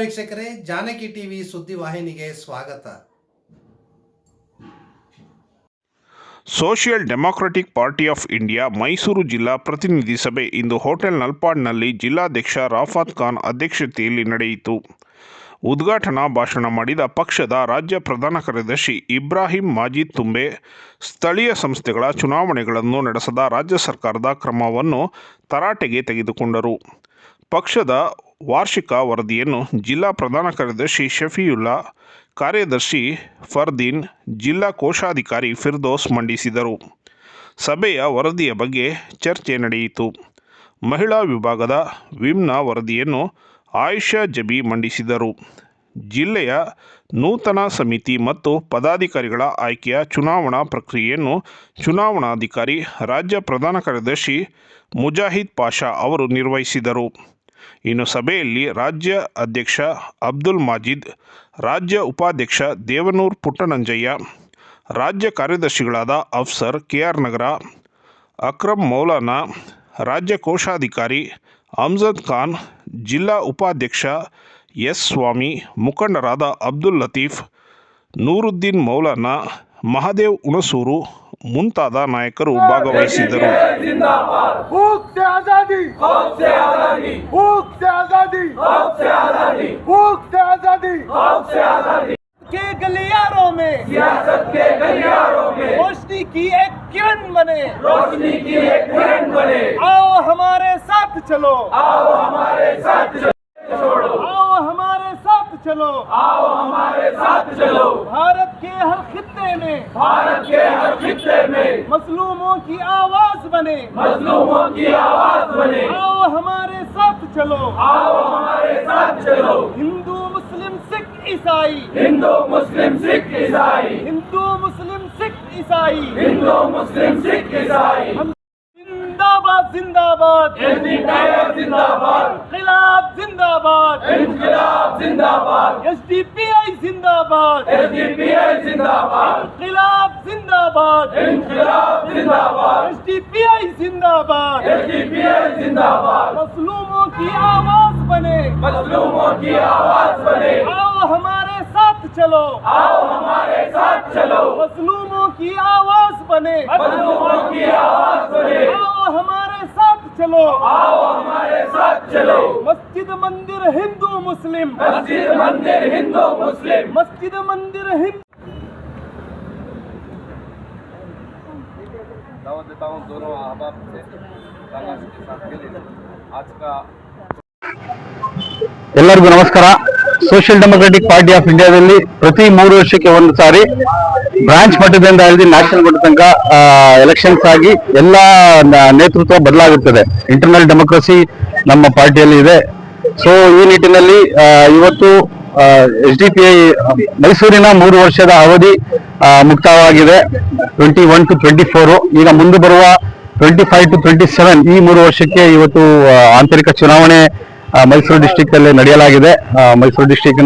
ವೀಕ್ಷಕರೇ, ಜಾನಕಿ ಟಿವಿ ಸುದ್ದಿ ವಾಹಿನಿಗೆ ಸ್ವಾಗತ. Social Democratic Party of India, Mysuru ಜಿಲ್ಲಾ ಪ್ರತಿನಿಧಿ ಸಭೆ ಇಂದು ಹೋಟೆಲ್ ನಲ್ಪಾಡ್ನಲ್ಲಿ ಜಿಲ್ಲಾಧ್ಯಕ್ಷ ರಾಫಾತ್ ಖಾನ್ ಅಧ್ಯಕ್ಷತೆಯಲ್ಲಿ ನಡೆಯಿತು. ಉದ್ಘಾಟನಾ ಭಾಷಣ ಮಾಡಿದ ಪಕ್ಷದ ರಾಜ್ಯ ಪ್ರಧಾನ ಕಾರ್ಯದರ್ಶಿ ಇಬ್ರಾಹಿಂ ಮಾಜಿ ತುಂಬೆ, ಸ್ಥಳೀಯ ಸಂಸ್ಥೆಗಳ ಚುನಾವಣೆಗಳನ್ನು ನಡೆಸದ ರಾಜ್ಯ ಸರ್ಕಾರದ ಕ್ರಮವನ್ನು ತರಾಟೆಗೆ ತೆಗೆದುಕೊಂಡರು. ಪಕ್ಷದ ವಾರ್ಷಿಕ ವರದಿಯನ್ನು ಜಿಲ್ಲಾ ಪ್ರಧಾನ ಕಾರ್ಯದರ್ಶಿ ಶಫಿಯುಲ್ಲಾ, ಕಾರ್ಯದರ್ಶಿ ಫರ್ದೀನ್, ಜಿಲ್ಲಾ ಕೋಶಾಧಿಕಾರಿ ಫಿರ್ದೋಸ್ ಮಂಡಿಸಿದರು. ಸಭೆಯ ವರದಿಯ ಬಗ್ಗೆ ಚರ್ಚೆ ನಡೆಯಿತು. ಮಹಿಳಾ ವಿಭಾಗದ ವಿಮ್ನ ವರದಿಯನ್ನು ಆಯಿಷಾ ಜಬಿ ಮಂಡಿಸಿದರು. ಜಿಲ್ಲೆಯ ನೂತನ ಸಮಿತಿ ಮತ್ತು ಪದಾಧಿಕಾರಿಗಳ ಆಯ್ಕೆಯ ಚುನಾವಣಾ ಪ್ರಕ್ರಿಯೆಯನ್ನು ಚುನಾವಣಾಧಿಕಾರಿ, ರಾಜ್ಯ ಪ್ರಧಾನ ಕಾರ್ಯದರ್ಶಿ ಮುಜಾಹಿದ್ ಪಾಷಾ ಅವರು ನಿರ್ವಹಿಸಿದರು. ಇನ್ನು ಸಭೆಯಲ್ಲಿ ರಾಜ್ಯ ಅಧ್ಯಕ್ಷ ಅಬ್ದುಲ್ ಮಾಜಿದ್, ರಾಜ್ಯ ಉಪಾಧ್ಯಕ್ಷ ದೇವನೂರ್ ಪುಟ್ಟನಂಜಯ್ಯ, ರಾಜ್ಯ ಕಾರ್ಯದರ್ಶಿಗಳಾದ ಅಫ್ಸರ್ ಕೆ ಆರ್ ನಗರ, ಅಕ್ರಮ್ ಮೌಲಾನಾ, ರಾಜ್ಯ ಕೋಶಾಧಿಕಾರಿ ಅಮ್ಜದ್ ಖಾನ್, ಜಿಲ್ಲಾ ಉಪಾಧ್ಯಕ್ಷ ಎಸ್ ಸ್ವಾಮಿ, ಮುಖಂಡರಾದ ಅಬ್ದುಲ್ ಲತೀಫ್, ನೂರುದ್ದೀನ್ ಮೌಲಾನಾ, ಮಹಾದೇವ್ ಹುಣಸೂರು ಮುಂತಾದ ನಾಯಕರು ಭಾಗವಹಿಸಿದ್ದರು भूख से आजादी खौफ से आजादी भूख से आजादी खौफ से आजादी भूख से आजादी खौफ से आजादी के गलियारों में सियासत के गलियारों में रोशनी की एक किरण बने रोशनी की एक किरण बने आओ हमारे साथ चलो आओ हमारे साथ छोड़ो आओ हमारे साथ चलो। आओ हमारे साथ चलो। भारत के हर खित्ते में भारत के हर खित्ते में। मजलूमों की आवाज़ बने। मजलूमों की आवाज़ बने। आओ हमारे साथ चलो। आओ हमारे साथ चलो। हिंदू मुस्लिम सिख ईसाई। हिंदू मुस्लिम सिख ईसाई। हिंदू मुस्लिम सिख ईसाई। हिंदू मुस्लिम सिख ईसाई। जिंदाबाद जिंदाबाद। जिंदाबाद। खिलाफ जिंदाबाद। जिंदाबाद। आई जिंदाबाद। एसडीपीआई जिंदाबाद। खिलाफ जिंदाबाद। इनकलाब जिंदाबाद। एस डी पी आई जिंदाबाद। एसडीपीआई जिंदाबाद। मजलूमों की आवाज़ बने। मजलूमों की आवाज़ बने। आओ हमारे साथ चलो। आओ हमारे साथ चलो। मजलूमों की आवाज़ बने। मजलूमों की आवाज़ बने। आओ हमारे साथ चलो। आओ हमारे साथ चलो। मस्जिद मंदिर हिंदू मुस्लिम मस्जिद मंदिर हिंदू मुस्लिम मस्जिद मंदिर हिंदू दावत देता हूँ दोनों अहबाब से कांग्रेस के साथ के लिए आज का ಎಲ್ಲರಿಗೂ ನಮಸ್ಕಾರ ಸೋಷಿಯಲ್ ಡೆಮೊಕ್ರೆಟಿಕ್ ಪಾರ್ಟಿ ಆಫ್ ಇಂಡಿಯಾದಲ್ಲಿ ಪ್ರತಿ ಮೂರು ವರ್ಷಕ್ಕೆ ಒಂದು ಸಾರಿ ಬ್ರಾಂಚ್ ಮಟ್ಟದಿಂದ ಹಿಡಿದು ನ್ಯಾಷನಲ್ ಮಟ್ಟ ತನಕ ಎಲೆಕ್ಷನ್ಸ್ ಆಗಿ ಎಲ್ಲ ನ- ನೇತೃತ್ವ ಬದಲಾಗುತ್ತದೆ ಇಂಟರ್ನಲ್ ಡೆಮೋಕ್ರಸಿ ನಮ್ಮ ಪಾರ್ಟಿಯಲ್ಲಿ ಇದೆ ಸೊ ಈ ನಿಟ್ಟಿನಲ್ಲಿ ಇವತ್ತು ಎಸ್ ಡಿ ಪಿ ಐ ಮೈಸೂರಿನ ಮೂರು ವರ್ಷದ ಅವಧಿ ಮುಕ್ತವಾಗಿದೆ. Twenty one to twenty four ಈಗ ಮುಂದೆ ಬರುವ twenty five to twenty seven ಈ ಮೂರು ವರ್ಷಕ್ಕೆ ಇವತ್ತು ಆಂತರಿಕ ಚುನಾವಣೆ ಮೈಸೂರು ಡಿಸ್ಟಿಕ್ ಅಲ್ಲಿ ನಡೆಯಲಾಗಿದೆ ಮೈಸೂರು ಡಿಸ್ಟಿಕ್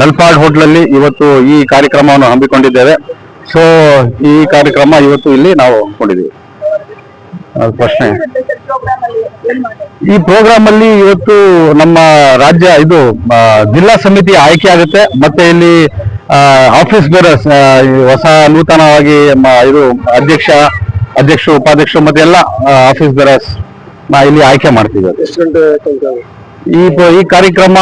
ನಲ್ಪಾಡ್ ಹೋಟ್ಲಲ್ಲಿ ಇವತ್ತು ಈ ಕಾರ್ಯಕ್ರಮವನ್ನು ಹಮ್ಮಿಕೊಂಡಿದ್ದೇವೆ. ಸೊ ಈ ಕಾರ್ಯಕ್ರಮ ಇವತ್ತು ಇಲ್ಲಿ ನಾವು ಹಮ್ಮಿಕೊಂಡಿದ್ದೀವಿ ಪ್ರಶ್ನೆ. ಈ ಪ್ರೋಗ್ರಾಮ್ ಅಲ್ಲಿ ಇವತ್ತು ನಮ್ಮ ರಾಜ್ಯ ಇದು ಜಿಲ್ಲಾ ಸಮಿತಿ ಆಯ್ಕೆ ಆಗುತ್ತೆ. ಮತ್ತೆ ಇಲ್ಲಿ ಆಫೀಸ್ ಬೇರರ್ಸ್ ಹೊಸ ನೂತನವಾಗಿ ಮ- ಇದು ಅಧ್ಯಕ್ಷ ಅಧ್ಯಕ್ಷ ಉಪಾಧ್ಯಕ್ಷ ಮತ್ತೆ ಎಲ್ಲ ಆಫೀಸ್ ಬೇರರ್ಸ್ ಇಲ್ಲಿ ಆಯ್ಕೆ ಮಾಡ್ತಿದ್ದಾರೆ. ಈ ಈ ಕಾರ್ಯಕ್ರಮ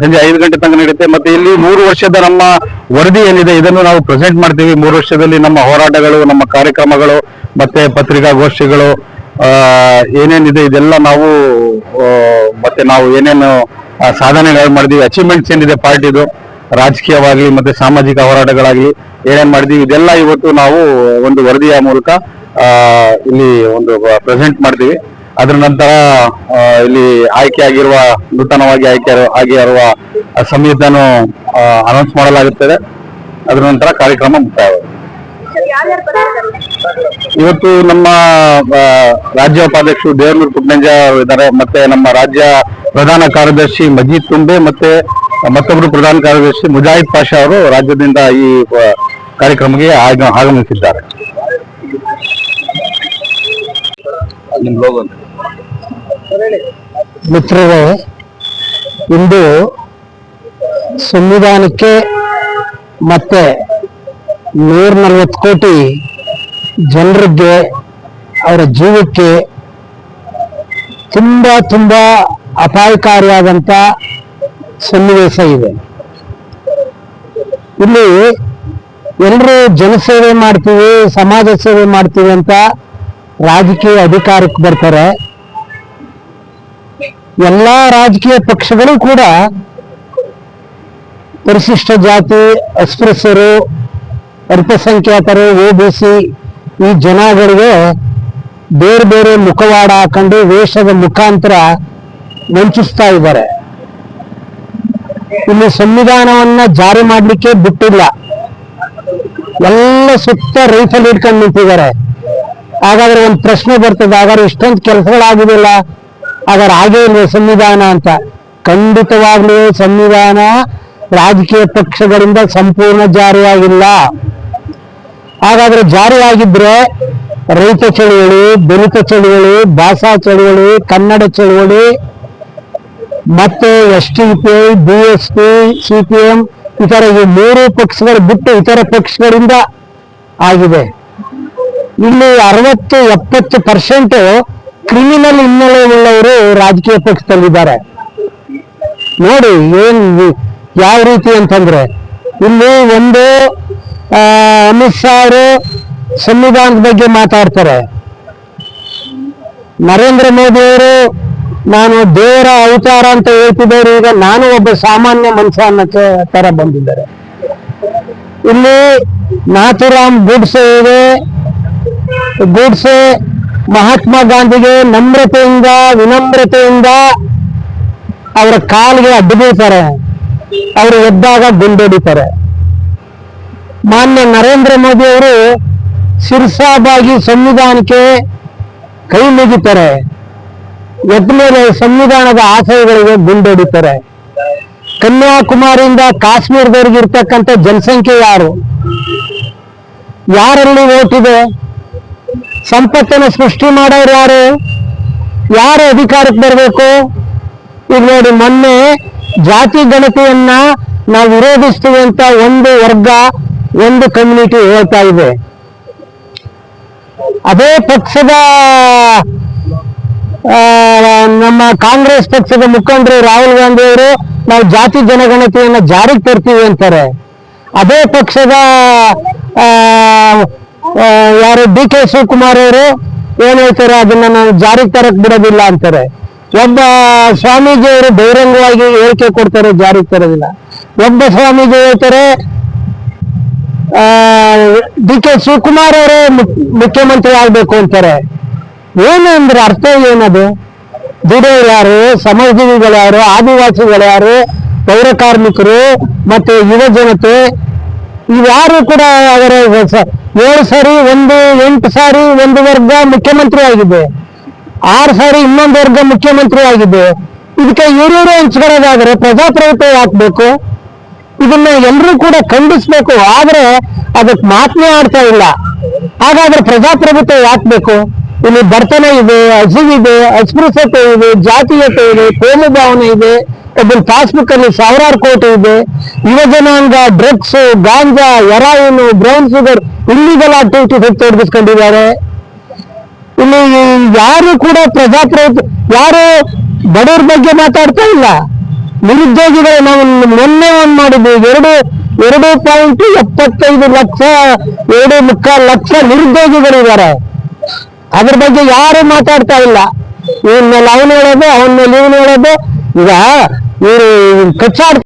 ಸಂಜೆ ಐದು ಗಂಟೆ ತನಕ ನಡೆಯುತ್ತೆ. ಮತ್ತೆ ಇಲ್ಲಿ ಮೂರು ವರ್ಷದ ನಮ್ಮ ವರದಿ ಏನಿದೆ, ಇದನ್ನು ನಾವು ಪ್ರೆಸೆಂಟ್ ಮಾಡ್ತೀವಿ. ಮೂರು ವರ್ಷದಲ್ಲಿ ನಮ್ಮ ಹೋರಾಟಗಳು, ನಮ್ಮ ಕಾರ್ಯಕ್ರಮಗಳು, ಮತ್ತೆ ಪತ್ರಿಕಾಗೋಷ್ಠಿಗಳು ಏನೇನಿದೆ ಇದೆಲ್ಲ ನಾವು ಮತ್ತೆ ನಾವು ಏನೇನು ಸಾಧನೆಗಳು ಮಾಡಿದೀವಿ. ಅಚೀವ್ಮೆಂಟ್ಸ್ ಏನಿದೆ ಪಾರ್ಟಿದು, ರಾಜಕೀಯವಾಗ್ಲಿ, ಮತ್ತೆ ಸಾಮಾಜಿಕ ಹೋರಾಟಗಳಾಗಲಿ, ಏನೇನ್ ಮಾಡಿದೀವಿ, ಇದೆಲ್ಲ ಇವತ್ತು ನಾವು ಒಂದು ವರದಿಯ ಮೂಲಕ ಇಲ್ಲಿ ಒಂದು ಪ್ರೆಸೆಂಟ್ ಮಾಡ್ತೀವಿ. ಅದರ ನಂತರ ಇಲ್ಲಿ ಆಯ್ಕೆಯಾಗಿರುವ ನೂತನವಾಗಿ ಆಯ್ಕೆ ಆಗಿರುವ ಸಮಿತಿಯನ್ನು ಅನೌನ್ಸ್ ಮಾಡಲಾಗುತ್ತದೆ. ಅದರ ನಂತರ ಕಾರ್ಯಕ್ರಮ ಮುಕ್ತಾಯವಾಗುತ್ತೆ ಇವತ್ತು ನಮ್ಮ ರಾಜ್ಯ ಉಪಾಧ್ಯಕ್ಷರು ದೇವನೂರು ಪುಟ್ಟಂಜ ಇದ್ದಾರೆ. ಮತ್ತೆ ನಮ್ಮ ರಾಜ್ಯ ಪ್ರಧಾನ ಕಾರ್ಯದರ್ಶಿ ಮಜೀದ್ ತುಂಬೆ ಮತ್ತೆ ಮತ್ತೊಬ್ಬರು ಪ್ರಧಾನ ಕಾರ್ಯದರ್ಶಿ ಮುಜಾಹಿದ್ ಪಾಷಾ ಅವರು ರಾಜ್ಯದಿಂದ ಈ ಕಾರ್ಯಕ್ರಮಕ್ಕೆ ಆಗ- ಆಗಮಿಸಿದ್ದಾರೆ. ಮಿತ್ರರೇ, ಇಂದು ಸಂವಿಧಾನಕ್ಕೆ ಮತ್ತೆ ನೂರ ನಲವತ್ತು ಕೋಟಿ ಜನರಿಗೆ ಅವರ ಜೀವಕ್ಕೆ ತುಂಬಾ ತುಂಬಾ ಅಪಾಯಕಾರಿಯಾದಂತ ಸನ್ನಿವೇಶ ಇದೆ. ಇಲ್ಲಿ ಎಲ್ಲರೂ ಜನಸೇವೆ ಮಾಡ್ತೀವಿ, ಸಮಾಜ ಸೇವೆ ಮಾಡ್ತೀವಿ ಅಂತ ರಾಜಕೀಯ ಅಧಿಕಾರಕ್ಕೆ ಬರ್ತಾರೆ. ಎಲ್ಲಾ ರಾಜಕೀಯ ಪಕ್ಷಗಳು ಕೂಡ ಪರಿಶಿಷ್ಟ ಜಾತಿ, ಅಸ್ಪೃಶ್ಯರು, ಅಲ್ಪಸಂಖ್ಯಾತರು ಓ ಬಿ ಸಿ ಈ ಜನಗಳಿಗೆ ಬೇರೆ ಬೇರೆ ಮುಖವಾಡ ಹಾಕೊಂಡು ವೇಷದ ಮುಖಾಂತರ ವಂಚಿಸ್ತಾ ಇದ್ದಾರೆ. ಇಲ್ಲಿ ಸಂವಿಧಾನವನ್ನ ಜಾರಿ ಮಾಡಲಿಕ್ಕೆ ಬಿಟ್ಟಿಲ್ಲ. ಎಲ್ಲ ಸುತ್ತ ರೈಫಲ್ ಇಟ್ಕೊಂಡು ನಿಂತಿದ್ದಾರೆ. ಹಾಗಾದ್ರೆ ಒಂದು ಪ್ರಶ್ನೆ ಬರ್ತದೆ, ಹಾಗಾದ್ರೆ ಇಷ್ಟೊಂದು ಕೆಲಸಗಳಾಗುದಿಲ್ಲ. ಹಾಗಾದ್ರೆ ಹಾಗೆ ಇಲ್ವೇ ಸಂವಿಧಾನ ಅಂತ. ಖಂಡಿತವಾಗ್ಲೂ ಸಂವಿಧಾನ ರಾಜಕೀಯ ಪಕ್ಷಗಳಿಂದ ಸಂಪೂರ್ಣ ಜಾರಿಯಾಗಿಲ್ಲ. ಹಾಗಾದ್ರೆ ಜಾರಿಯಾಗಿದ್ರೆ ರೈತ ಚಳುವಳಿ, ದಲಿತ ಚಳುವಳಿ, ಭಾಷಾ ಚಳುವಳಿ, ಕನ್ನಡ ಚಳುವಳಿ, ಮತ್ತೆ S T P B S P, C P M, ಇತರ ಈ ಮೂರು ಪಕ್ಷಗಳು ಬಿಟ್ಟು ಇತರ ಪಕ್ಷಗಳಿಂದ ಆಗಿದೆ. ಇಲ್ಲಿ ಅರವತ್ತು ಎಪ್ಪತ್ತು ಪರ್ಸೆಂಟ್ ಕ್ರಿಮಿನಲ್ ಹಿನ್ನೆಲೆ ಉಳ್ಳವರು ರಾಜಕೀಯ ಪಕ್ಷದಲ್ಲಿದ್ದಾರೆ. ನೋಡಿ, ಏನ್ ಯಾವ ರೀತಿ ಅಂತಂದ್ರೆ, ಇಲ್ಲಿ ಒಂದು ಅಮಿತ್ ಶಾ ಅವರು ಸಂವಿಧಾನದ ಬಗ್ಗೆ ಮಾತಾಡ್ತಾರೆ. ನರೇಂದ್ರ ಮೋದಿ ಅವರು, ನಾನು ದೇವರ ಅವತಾರ ಅಂತ ಹೇಳ್ತಿದ್ದವರು ಈಗ ನಾನು ಒಬ್ಬ ಸಾಮಾನ್ಯ ಮನುಷ್ಯ ಅನ್ನಕ್ಕೆ ತರ ಬಂದಿದ್ದಾರೆ. ಇಲ್ಲಿ ನಾಥುರಾಮ್ ಗುಡ್ಸೆ ಇದೆ ಗೂಡ್ಸೆ ಮಹಾತ್ಮ ಗಾಂಧಿಗೆ ನಮ್ರತೆಯಿಂದ, ವಿನಮ್ರತೆಯಿಂದ ಅವರ ಕಾಲಿಗೆ ಅಡ್ಡು ಬೀಳ್ತಾರೆ. ಅವರು ಎದ್ದಾಗ ಗುಂಡೊಡಿತಾರೆ. ಮಾನ್ಯ ನರೇಂದ್ರ ಮೋದಿ ಅವರು ಶಿರ್ಸಾಬಾಗಿ ಸಂವಿಧಾನಕ್ಕೆ ಕೈ ಮುಗಿತಾರೆ. ಎದ್ದ ಮೇಲೆ ಸಂವಿಧಾನದ ಆಶಯಗಳಿಗೆ ಗುಂಡೊಡಿತಾರೆ. ಕನ್ಯಾಕುಮಾರಿಯಿಂದ ಕಾಶ್ಮೀರದವರೆಗೆ ಇರ್ತಕ್ಕಂಥ ಜನಸಂಖ್ಯೆ ಯಾರು? ಯಾರಲ್ಲಿ ಓಟ್ ಇದೆ? ಸಂಪತ್ತನ್ನು ಸೃಷ್ಟಿ ಮಾಡೋರು ಯಾರು? ಯಾರು ಅಧಿಕಾರಕ್ಕೆ ಬರಬೇಕು? ಈಗ ನೋಡಿ ಮೊನ್ನೆ ಜಾತಿ ಗಣತಿಯನ್ನ ನಾವು ವಿರೋಧಿಸ್ತೀವಿ ಅಂತ ಒಂದು ವರ್ಗ, ಒಂದು ಕಮ್ಯುನಿಟಿ ಹೇಳ್ತಾ ಇದೆ. ಅದೇ ಪಕ್ಷದ ನಮ್ಮ ಕಾಂಗ್ರೆಸ್ ಪಕ್ಷದ ಮುಖಂಡರು ರಾಹುಲ್ ಗಾಂಧಿ ಅವರು ನಾವು ಜಾತಿ ಜನಗಣತಿಯನ್ನ ಜಾರಿಗೆ ತರ್ತೀವಿ ಅಂತಾರೆ. ಅದೇ ಪಕ್ಷದ ಯಾರು ಡಿ ಕೆ ಶಿವಕುಮಾರ್ ಅವರು ಏನ್ ಹೇಳ್ತಾರೆ, ಅದನ್ನ ನಾವು ಜಾರಿಗೆ ತರಕ್ ಬಿಡೋದಿಲ್ಲ ಅಂತಾರೆ. ಒಬ್ಬ ಸ್ವಾಮೀಜಿ ಅವರು ಬಹಿರಂಗವಾಗಿ ಹೇಳಿಕೆ ಕೊಡ್ತಾರೆ, ಜಾರಿಗೆ ತರೋದಿಲ್ಲ. ಒಬ್ಬ ಸ್ವಾಮೀಜಿ ಹೇಳ್ತಾರೆ ಡಿ ಕೆ ಶಿವಕುಮಾರ್ ಅವರೇ ಮುಖ್ಯ- ಮುಖ್ಯಮಂತ್ರಿ ಆಗ್ಬೇಕು ಅಂತಾರೆ. ಏನು ಅಂದ್ರೆ ಅರ್ಥ ಏನದು? ದುಡಿಯೋರು ಯಾರು? ಶ್ರಮಜೀವಿಗಳು ಯಾರು? ಆದಿವಾಸಿಗಳು ಯಾರು? ಪೌರ ಕಾರ್ಮಿಕರು ಮತ್ತೆ ಯುವ ಜನತೆ ಇವ್ಯಾರು ಕೂಡ ಅವರ ಏಳು ಸಾರಿ, ಒಂದು, ಎಂಟು ಸಾರಿ, ಒಂದು ವರ್ಗ ಮುಖ್ಯಮಂತ್ರಿ ಆಗಿದೆ. ಆರು ಸಾರಿ ಇನ್ನೊಂದು ವರ್ಗ ಮುಖ್ಯಮಂತ್ರಿ ಆಗಿದೆ. ಇದಕ್ಕೆ ಇವ್ರಿವ್ರು ಹಂಚ್ಕೊಳ್ಳೋದಾದ್ರೆ ಪ್ರಜಾಪ್ರಭುತ್ವ ಹಾಕ್ಬೇಕು. ಇದನ್ನ ಎಲ್ಲರೂ ಕೂಡ ಖಂಡಿಸ್ಬೇಕು. ಆದ್ರೆ ಅದಕ್ಕೆ ಮಾತನೇ ಆಡ್ತಾ ಇಲ್ಲ. ಹಾಗಾದ್ರೆ ಪ್ರಜಾಪ್ರಭುತ್ವ ಹಾಕ್ಬೇಕು ಇಲ್ಲಿ ಬಡತನ ಇದೆ, ಹಸಿವಿದೆ, ಅಸ್ಪೃಶ್ಯತೆ ಇದೆ, ಜಾತೀಯತೆ ಇದೆ ಕೋಮು ಭಾವನೆ ಇದೆ. ಒಬ್ಬನ ಪಾಸ್ಬುಕ್ ಅಲ್ಲಿ ಸಾವಿರಾರು ಕೋಟಿ ಇದೆ. ಯುವ ಜನಾಂಗ drugs ganja heroin brown sugar illegal activities ತೊಡಗಿಸ್ಕೊಂಡಿದ್ದಾರೆ. ಇಲ್ಲಿ ಯಾರು ಕೂಡ ಪ್ರಜಾಪ್ರಭುತ್ವ ಯಾರು ಬಡವ್ರ ಬಗ್ಗೆ ಮಾತಾಡ್ತಾ ಇಲ್ಲ. ನಿರುದ್ಯೋಗಿಗಳು ನಾವು ಮೊನ್ನೆ ಒಂದು ಮಾಡಿದ್ವಿ. ಎರಡು ಎರಡು ಪಾಯಿಂಟ್ ಎಪ್ಪತ್ತೈದು ಲಕ್ಷ, ಎರಡು ಮುಕ್ಕ ಲಕ್ಷ ನಿರುದ್ಯೋಗಿಗಳಿದ್ದಾರೆ ಅದ್ರ ಬಗ್ಗೆ ಯಾರು ಮಾತಾಡ್ತಾ ಇಲ್ಲ. ಇವನ್ ಮೇಲೆ ಅವನು ಹೇಳೋದು, ಅವನ ಮೇಲೆ ಇವನು ಹೇಳೋದು. ಈಗ మీరు ప్రచార